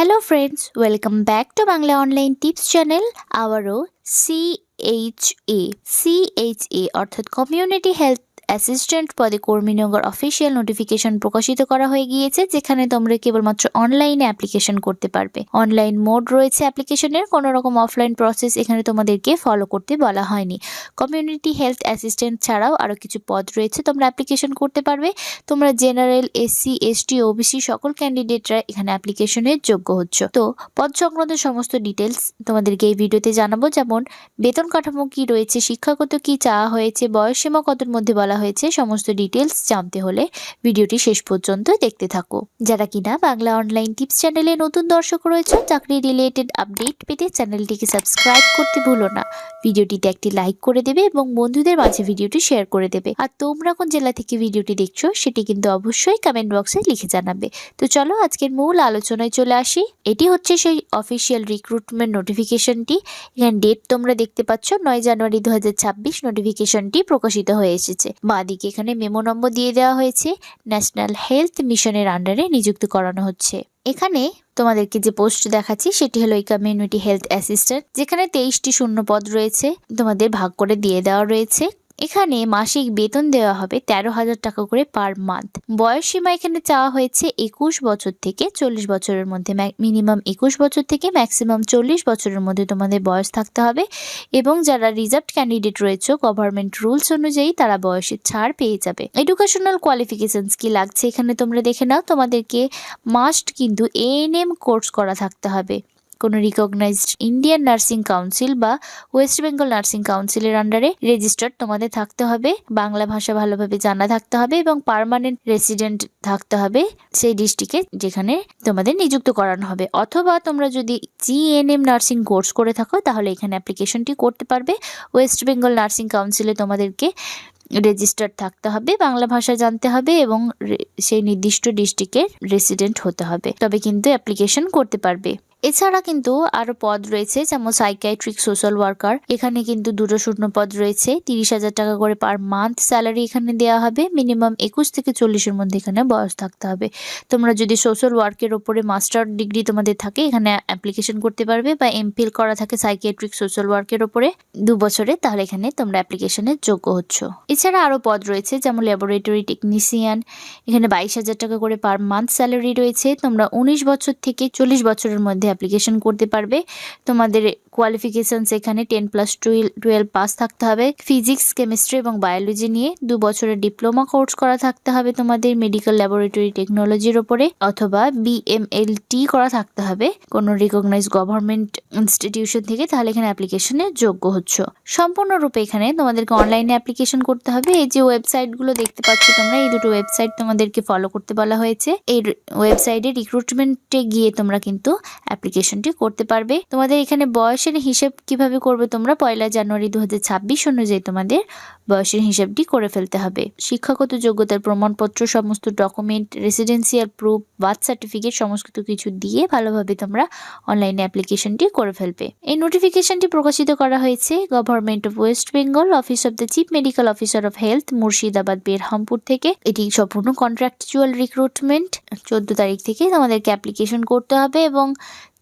Hello friends welcome back to Bangla online tips channel আবারও CHA CHA অর্থাৎ community health assistant পদে কর্মী নিয়োগের অফিসিয়াল নোটিফিকেশন প্রকাশিত করা হয়ে গিয়েছে, যেখানে তোমরা কেবলমাত্র অনলাইনে অ্যাপ্লিকেশন করতে পারবে। অনলাইন মোড রয়েছে অ্যাপ্লিকেশনের কোনো রকম অফলাইন প্রসেস এখানে তোমাদেরকে ফলো করতে বলা হয়নি। কমিউনিটি হেলথ অ্যাসিস্ট্যান্ট ছাড়াও আরও কিছু পদ রয়েছে, তোমরা অ্যাপ্লিকেশন করতে পারবে। তোমরা জেনারেল এসসি এসটি ওবিসি সকল ক্যান্ডিডেটরা এখানে অ্যাপ্লিকেশনের যোগ্য হচ্ছ। তো, পদ সংক্রান্ত সমস্ত ডিটেলস তোমাদেরকে এই ভিডিওতে জানাব, যেমন বেতন কাঠামো কি রয়েছে, শিক্ষাগত কি চাওয়া হয়েছে, বয়সসীমা কতর মধ্যে বলা হয়েছে, সমস্ত ডিটেলস জানতে হলে ভিডিওটি শেষ পর্যন্ত দেখতে থাকো। যারা কিনা বাংলা অনলাইন টিপস চ্যানেলে নতুন দর্শক রয়েছে চাকরি রিলেটেড আপডেট পেতে চ্যানেলটিকে সাবস্ক্রাইব করতে ভুলো না। ভিডিওটিতে একটি লাইক করে দেবে এবং বন্ধুদের মাঝে ভিডিওটি শেয়ার করে দেবে। আর তোমরা কোন জেলা থেকে ভিডিওটি দেখছ, সেটি কিন্তু অবশ্যই কমেন্ট বক্সে লিখে জানাবে। তো চলো আজকের মূল আলোচনায় চলে আসি। এটি হচ্ছে সেই অফিসিয়াল রিক্রুটমেন্ট নোটিফিকেশনটি এখানে ডেট তোমরা দেখতে পাচ্ছ, নয় জানুয়ারি দু নোটিফিকেশনটি প্রকাশিত হয়ে এসেছে। বাঁদিকে এখানে মেমো নম্বর দিয়ে দেওয়া হয়েছে। ন্যাশনাল হেলথ মিশনের আন্ডারে নিযুক্ত করানো হচ্ছে। এখানে তোমাদেরকে যে পোস্ট দেখাচ্ছি, সেটি হলো এই কমিউনিটি হেলথ অ্যাসিস্ট্যান্ট যেখানে তেইশটি শূন্য পদ রয়েছে। তোমাদের ভাগ করে দিয়ে দেওয়া রয়েছে। এখানে মাসিক বেতন দেওয়া হবে তেরো হাজার টাকা করে পার মান্থ বয়স সীমা এখানে চাওয়া হয়েছে একুশ বছর থেকে চল্লিশ বছরের মধ্যে মিনিমাম একুশ বছর থেকে ম্যাক্সিমাম চল্লিশ বছরের মধ্যে তোমাদের বয়স থাকতে হবে এবং যারা রিজার্ভ ক্যান্ডিডেট রয়েছে গভর্নমেন্ট রুলস অনুযায়ী তারা বয়সের ছাড় পেয়ে যাবে। এডুকেশনাল কোয়ালিফিকেশনস কি লাগছে এখানে তোমরা দেখে নাও। তোমাদেরকে মাস্ট কিন্তু এএনএম কোর্স করা থাকতে হবে। কোনো রিকগনাইজড ইন্ডিয়ান নার্সিং কাউন্সিল বা ওয়েস্ট বেঙ্গল নার্সিং কাউন্সিলের আন্ডারে রেজিস্টার্ড তোমাদের থাকতে হবে। বাংলা ভাষা ভালোভাবে জানা থাকতে হবে এবং পারমানেন্ট রেসিডেন্ট থাকতে হবে সেই ডিস্ট্রিক্টে যেখানে তোমাদের নিযুক্ত করানো হবে। অথবা তোমরা যদি জিএনএম নার্সিং কোর্স করে থাকো, তাহলে এখানে অ্যাপ্লিকেশনটি করতে পারবে। ওয়েস্ট বেঙ্গল নার্সিং কাউন্সিলে তোমাদেরকে রেজিস্টার্ড থাকতে হবে, বাংলা ভাষা জানতে হবে এবং সেই নির্দিষ্ট ডিস্ট্রিক্টের রেসিডেন্ট হতে হবে। তবে কিন্তু অ্যাপ্লিকেশন করতে পারবে। এছাড়া কিন্তু আরও পদ রয়েছে, যেমন সাইকাইট্রিক সোশ্যাল ওয়ার্কার এখানে কিন্তু দুটো শূন্য পদ রয়েছে, তিরিশ হাজার টাকা করে পার মান্থ স্যালারি এখানে দেওয়া হবে মিনিমাম একুশ থেকে চল্লিশের মধ্যে এখানে বয়স থাকতে হবে। তোমরা যদি সোশ্যাল ওয়ার্কের ওপরে মাস্টার ডিগ্রি তোমাদের থাকে, এখানে অ্যাপ্লিকেশন করতে পারবে বা এমফিল করা থাকে সাইকিয়াট্রিক সোশ্যাল ওয়ার্কের ওপরে দু বছরে, তাহলে এখানে তোমরা অ্যাপ্লিকেশনের যোগ্য হচ্ছ। এছাড়া আরও পদ রয়েছে, যেমন ল্যাবরেটরি টেকনিশিয়ান এখানে বাইশ হাজার টাকা করে পার মান্থ স্যালারি রয়েছে, তোমরা উনিশ বছর থেকে চল্লিশ বছরের মধ্যে অ্যাপ্লিকেশন করতে পারবে। তোমাদের কোয়ালিফিকেশান সেখানে টেন প্লাস টুয়েলভ পাস থাকতে হবে। ফিজিক্স কেমিস্ট্রি এবং বায়োলজি নিয়ে দু বছরের ডিপ্লোমা কোর্স করা থাকতে হবে তোমাদের মেডিকেল ল্যাবরেটরি টেকনোলজির ওপরে। অথবা বিএমএলটি করা থাকতে হবে। কোনো রিকগনাইজ গভর্নমেন্ট ইনস্টিটিউশন থেকে তাহলে এখানে অ্যাপ্লিকেশনে যোগ্য হচ্ছ। সম্পূর্ণরূপে এখানে তোমাদেরকে অনলাইনে অ্যাপ্লিকেশন করতে হবে। এই যে ওয়েবসাইটগুলো দেখতে পাচ্ছ তোমরা, এই দুটো ওয়েবসাইট তোমাদেরকে ফলো করতে বলা হয়েছে। এই ওয়েবসাইটে রিক্রুটমেন্টে গিয়ে তোমরা কিন্তু অ্যাপ্লিকেশনটি করতে পারবে। তোমাদের এখানে বয়সের হিসেব কীভাবে করবে তোমরা, পয়লা জানুয়ারি দু হাজার ছাব্বিশ অনুযায়ী তোমাদের বয়সের হিসেবটি করে ফেলতে হবে। শিক্ষাগত যোগ্যতার প্রমাণপত্র, সমস্ত document residential proof birth certificate সমস্ত কিছু দিয়ে ভালোভাবে তোমরা অনলাইনে অ্যাপ্লিকেশনটি করে ফেলবে। এই নোটিফিকেশনটি প্রকাশিত করা হয়েছে government of West Bengal office of the chief medical officer of health Murshidabad Berhampore থেকে। এটি সম্পূর্ণ কন্ট্রাকচুয়াল রিক্রুটমেন্ট চোদ্দ তারিখ থেকে আমাদেরকে অ্যাপ্লিকেশন করতে হবে এবং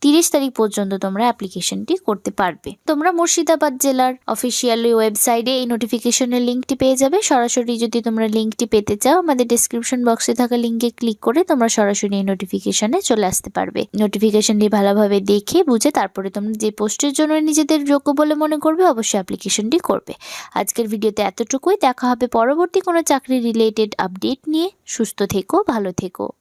তিরিশ তারিখ পর্যন্ত তোমরা অ্যাপ্লিকেশনটি করতে পারবে। তোমরা মুর্শিদাবাদ জেলার অফিসিয়াল ওয়েবসাইটে এই নোটিফিকেশনের লিঙ্কটি পেয়ে যাবে। সরাসরি যদি তোমরা লিঙ্কটি পেতে চাও, আমাদের ডিসক্রিপশন বক্সে থাকা লিঙ্কে ক্লিক করে তোমরা সরাসরি এই নোটিফিকেশনে চলে আসতে পারবে। নোটিফিকেশনটি ভালোভাবে দেখে, বুঝে, তারপরে তোমরা যে পোস্টের জন্য নিজেদের যোগ্য বলে মনে করবে, অবশ্যই অ্যাপ্লিকেশনটি করবে। আজকের ভিডিওতে এতটুকুই। দেখা হবে পরবর্তী কোনো চাকরি রিলেটেড আপডেট নিয়ে। সুস্থ থেকো, ভালো থেকো।